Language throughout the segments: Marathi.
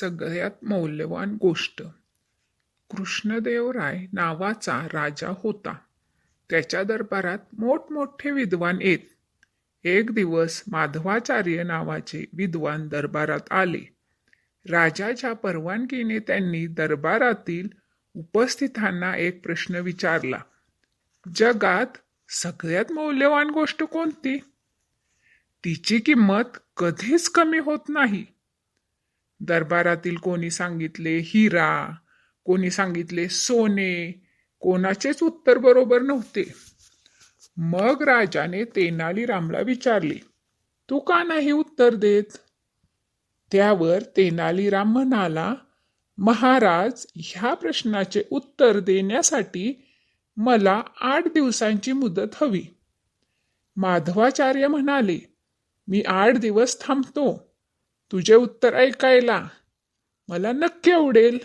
सगळ्यात मौल्यवान गोष्ट. कृष्णदेवराय नावाचा राजा होता. त्याच्या दरबारात मोठमोठे विद्वान येत. एक दिवस माधवाचार्य नावाचे विद्वान दरबारात आले. राजाच्या परवानगीने त्यांनी दरबारातील उपस्थितांना एक प्रश्न विचारला. जगात सगळ्यात मौल्यवान गोष्ट कोणती? तिची किंमत कधीच कमी होत नाही. दरबारातील कोणी सांगितले हिरा कोणी सांगितले सोने कोणाचेच उत्तर बरोबर नव्हते. मग राजाने तेनालीरामला विचारले तू का नाही उत्तर देत? त्यावर तेनालीराम म्हणाला महाराज ह्या प्रश्नाचे उत्तर देण्यासाठी मला आठ दिवसांची मुदत हवी. माधवाचार्य म्हणाले मी आठ दिवस थांबतो. तुझे उत्तर ऐकायला मला नक्की आवडेल.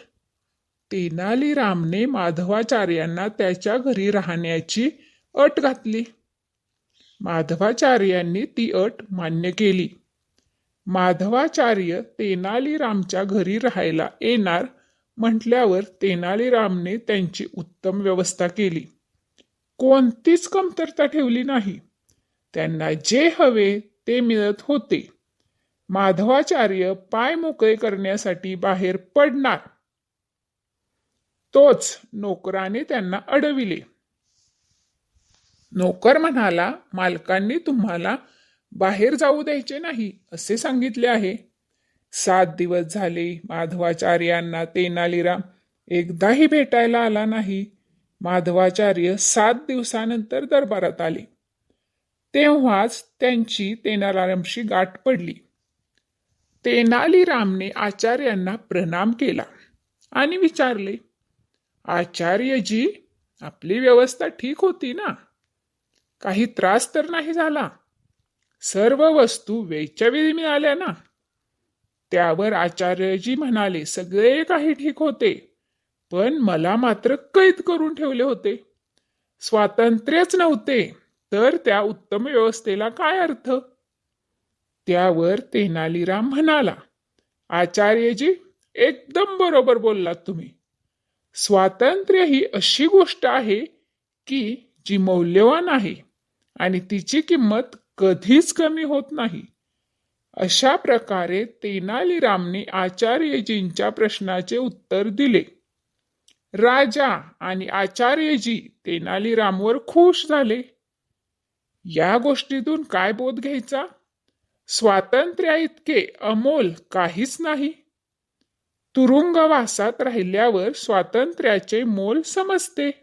तेनालीरामने माधवाचार्यांना त्याच्या घरी राहण्याची अट घातली. माधवाचार्यांनी ती अट मान्य केली. माधवाचार्य तेनालीरामच्या घरी राहायला येणार म्हटल्यावर तेनालीरामने त्यांची उत्तम व्यवस्था केली. कोणतीच कमतरता ठेवली नाही. त्यांना जे हवे ते मिळत होते. माधवाचार्य पाय मोकळे करण्यासाठी बाहेर पडणार. तोच नोकराने त्यांना अडविले. नोकर म्हणाला मालकांनी तुम्हाला बाहेर जाऊ द्यायचे नाही असे सांगितले आहे. सात दिवस झाले माधवाचार्यांना तेनालीराम एकदाही भेटायला आला नाही. माधवाचार्य सात दिवसानंतर दरबारात आले. तेव्हाच त्यांची तेनालीरामशी गाठ पडली. तेनालीरामने आचार्यांना प्रणाम केला आणि विचारले आचार्यजी आपली व्यवस्था ठीक होती ना? काही त्रास तर नाही झाला? सर्व वस्तू वेळच्या वेळी मिळाल्या ना? त्यावर आचार्यजी म्हणाले सगळे काही ठीक होते पण मला मात्र कैद करून ठेवले होते. स्वातंत्र्यच नव्हते तर त्या उत्तम व्यवस्थेला काय अर्थ? त्यावर तेनालीराम म्हणाला आचार्यजी एकदम बरोबर बोललात तुम्ही. स्वातंत्र्य ही अशी गोष्ट आहे की जी मौल्यवान आहे आणि तिची किंमत कधीच कमी होत नाही. अशा प्रकारे तेनालीरामने आचार्यजींच्या प्रश्नाचे उत्तर दिले. राजा आणि आचार्यजी तेनालीरामवर खुश झाले. या गोष्टीतून काय बोध घ्यायचा? स्वातंत्र्या इतके अमोल काहीच नाही. तुरुंगवासात राहिल्यावर स्वातंत्र्याचे मोल समजते.